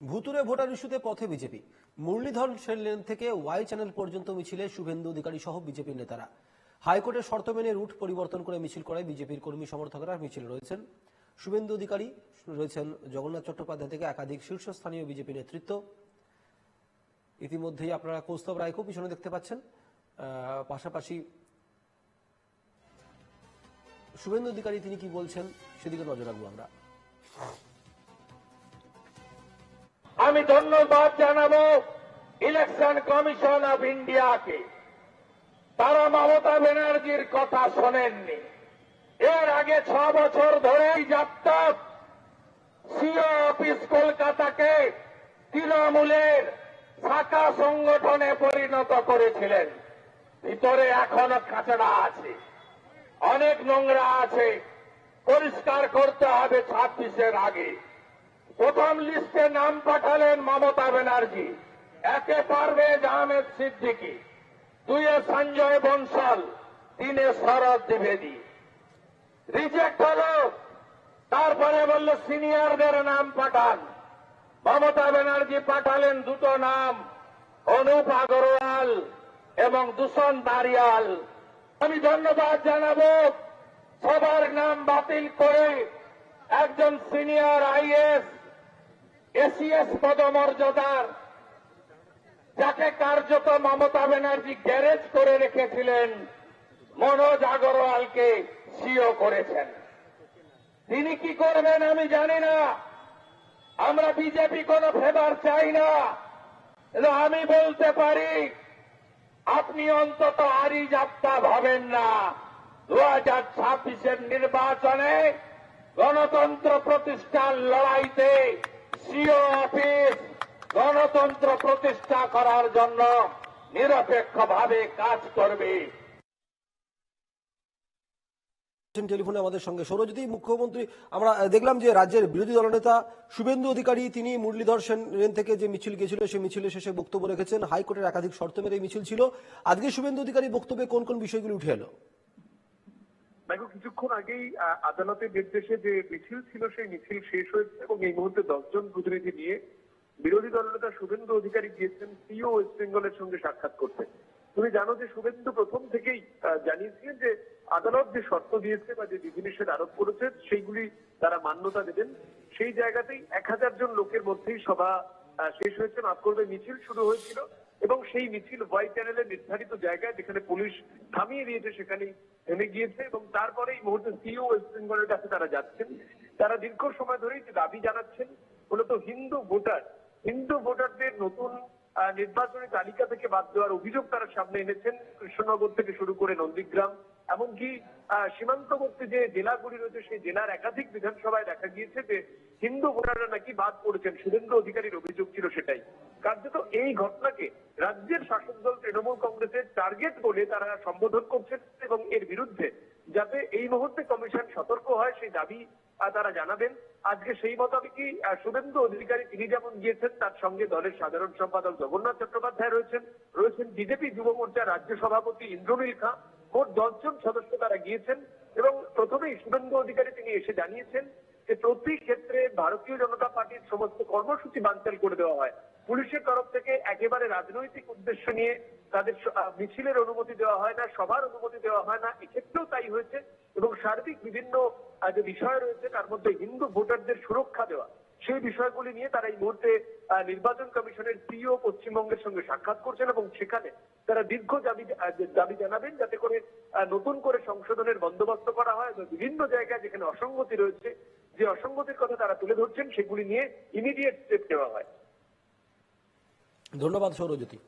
ভুতুরে ভোটার ইস্যুতে পথে বিজেপি। মুরলীধর লেন থেকে ওয়াই চ্যানেল পর্যন্ত মিছিলে শুভেন্দু অধিকারী সহ বিজেপির নেতারা। হাইকোর্টের শর্ত মেনে রুট পরিবর্তন করে মিছিল করায় বিজেপির কর্মী সমর্থকরা মিছিল রয়েছেন। শুভেন্দু অধিকারী রয়েছেন জগন্নাথ চট্টোপাধ্যায় থেকে একাধিক শীর্ষস্থানীয় বিজেপি নেতৃত্ব। ইতিমধ্যেই আপনারা কৌস্তব রায়কেও পিছনে দেখতে পাচ্ছেন। পাশাপাশি শুভেন্দু অধিকারী তিনি কি বলছেন সেদিকে নজর রাখব আমরা। আমি ধন্যবাদ জানাব ইলেকশন কমিশন অফ ইন্ডিয়াকে। তারা মমতা ব্যানার্জির কথা শোনেননি। এর আগে ছ বছর ধরেই যাত্রা সিও অফিস কলকাতাকে তৃণমূলের শাখা সংগঠনে পরিণত করেছিলেন। ভিতরে এখনও কাঁচড়া আছে। অনেক নোংরা আছে। পরিষ্কার করতে হবে ছাব্বিশের আগে। প্রথম লিস্টে নাম পাঠালেন মমতা ব্যানার্জি। একে পারভেজ আহমেদ সিদ্দিকী দুইয়ে সঞ্জয় বনসাল তিনে শরৎ দ্বিবেদী। রিজেক্ট হলো, তারপরে বলল সিনিয়রদের নাম পাঠান। মমতা ব্যানার্জি পাঠালেন দুটো নাম, অনুপ আগরওয়াল এবং দূষণ দারিয়াল আমি ধন্যবাদ জানাব, সবার নাম বাতিল করে একজন সিনিয়র আইএস এসিএস পদমর্যাদার, যাকে কার্যত মমতা ব্যানার্জি গ্যারেজ করে রেখেছিলেন, মনোজ আগরওয়ালকে সিও করেছেন। তিনি কি করবেন আমি জানি না। আমরা বিজেপি কোনো ফেভার চাই না। আমি বলতে পারি, আপনি অন্তত আরি যাত্রা ভাবেন না। দু হাজার ছাব্বিশের নির্বাচনে গণতন্ত্র প্রতিষ্ঠার লড়াইতে সিও অফিস গণতন্ত্র প্রতিষ্ঠা করার জন্য নিরপেক্ষভাবে কাজ করবে। টেলিফোনে আমাদের সঙ্গে। সৌরজ্যোতি মুখ্যমন্ত্রী, আমরা দেখলাম যে রাজ্যের বিরোধী দলনেতা শুভেন্দু অধিকারী, তিনি মুরলীধর সেন থেকে যে মিছিল গেছিল, সেই মিছিলের শেষে বক্তব্য রেখেছেন। হাইকোর্টের একাধিক শর্ত মেরে মিছিল ছিল। আজকে শুভেন্দু অধিকারী বক্তব্যে কোন কোন বিষয়গুলি উঠে এলো? দেখো, কিছুক্ষণ আগেই আদালতের নির্দেশে যে মিছিল ছিল, সেই মিছিল শেষ হয়েছে এবং এই মুহূর্তে দশজন প্রতিনিধি নিয়ে বিরোধী দলনেতা শুভেন্দু অধিকারী গিয়েছেন সিও ওয়েস্ট বেঙ্গলের সঙ্গে সাক্ষাৎ করতে। তুমি জানো যে শুভেন্দু প্রথম থেকেই জানিয়েছিলেন যে আদালত যে শর্ত দিয়েছে বা যে বিধিনিষেধ আরোপ করেছে, সেইগুলি তারা মান্যতা দেবেন। সেই জায়গাতেই এক হাজার জন লোকের মধ্যেই সভা শেষ হয়েছে। মাফ করবে, মিছিল শুরু হয়েছিল। এবং সেই মিছিল ওয়াই চ্যানেলের নির্ধারিত জায়গায় যেখানে পুলিশ থামিয়ে দিয়েছে সেখানে থেমে গিয়েছে এবং তারপরে এই মুহূর্তে সিও ওয়েস্ট বেঙ্গলের কাছে তারা যাচ্ছেন। তারা দীর্ঘ সময় ধরেই যে দাবি জানাচ্ছেন, মূলত হিন্দু ভোটার, হিন্দু ভোটারদের নতুন নির্বাচনী তালিকা থেকে বাদ দেওয়ার অভিযোগ তারা সামনে এনেছেন। কৃষ্ণনগর থেকে শুরু করে নন্দীগ্রাম এমনকি সীমান্তবর্তী যে জেলাগুলি রয়েছে, সেই জেলার একাধিক বিধানসভায় দেখা গিয়েছে যে হিন্দু ভোটাররা নাকি বাদ পড়েছেন। শুভেন্দু অধিকারীর অভিযোগ ছিল সেটাই। কার্যত এই ঘটনাকে রাজ্যের শাসক দল তৃণমূল কংগ্রেসের টার্গেট বলে তারা সম্বোধন করছেন এবং এর বিরুদ্ধে যাতে এই মুহূর্তে কমিশন সতর্ক হয়, সেই দাবি তারা জানাবেন। আজকে সেই মোতাবেকই শুভেন্দু অধিকারী তিনি যেমন গিয়েছেন, তার সঙ্গে দলের সাধারণ সম্পাদক জগন্নাথ চট্টোপাধ্যায় রয়েছেন। রয়েছেন বিজেপি যুব মোর্চার রাজ্য সভাপতি ইন্দ্রনীল খাঁ। মোট দশজন সদস্য তারা গিয়েছেন এবং প্রথমেই শুভেন্দু অধিকারী তিনি এসে জানিয়েছেন যে প্রতি ক্ষেত্রে ভারতীয় জনতা পার্টির সমস্ত কর্মসূচি বানচাল করে দেওয়া হয়। পুলিশের তরফ থেকে একেবারে রাজনৈতিক উদ্দেশ্য নিয়ে তাদের মিছিলের অনুমতি দেওয়া হয় না সবার অনুমতি দেওয়া হয় না, এক্ষেত্রেও তাই হয়েছে। এবং সার্বিক বিভিন্ন যে বিষয় রয়েছে, তার মধ্যে হিন্দু ভোটারদের সুরক্ষা দেওয়া, সেই বিষয়গুলি নিয়ে তারা এই মুহূর্তে নির্বাচন কমিশনের পিও পশ্চিমবঙ্গের সঙ্গে সাক্ষাৎ করছেন এবং সেখানে তারা দীর্ঘ দাবি দাবি জানাবেন যাতে করে নতুন করে সংশোধনের বন্দোবস্ত করা হয় এবং বিভিন্ন জায়গায় যেখানে অসঙ্গতি রয়েছে, যে অসঙ্গতির কথা তারা তুলে ধরছেন, সেগুলি নিয়ে ইমিডিয়েট স্টেপ নেওয়া হয়। ধন্যবাদ সৌরজ্যোতি